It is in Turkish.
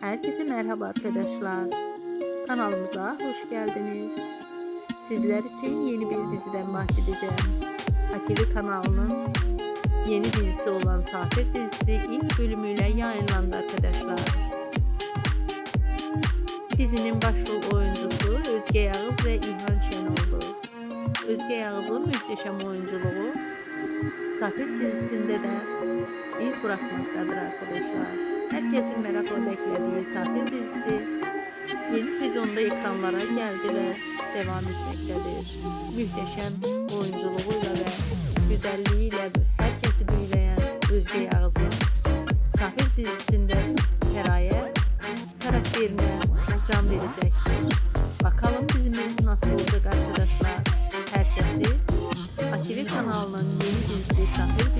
Herkese merhaba arkadaşlar. Kanalımıza hoş geldiniz. Sizler için yeni bir diziden bahsedeceğim. Hakibi kanalının yeni dizisi olan Safir dizisi ilk bölümüyle yayınlandı arkadaşlar. Dizinin başrol oyuncusu Özge Yağız ve İlhan Şenoldu. Özge Yağız'ın muhteşem oyunculuğu Safir dizisinde de iz bırakmaktadır arkadaşlar. Herkesin merakla beklediği Safir dizisi yeni sezonda ekranlara geldi ve devam etmektedir. Mühteşem oyunculuğuyla ve güzelliğiyle herkesi büyüleyen Özge Yağız'ın Safir dizisinde Feraye karakterine can verecek. Bakalım dizimiz nasıl olacak kanalının yeni izlediği sahneyi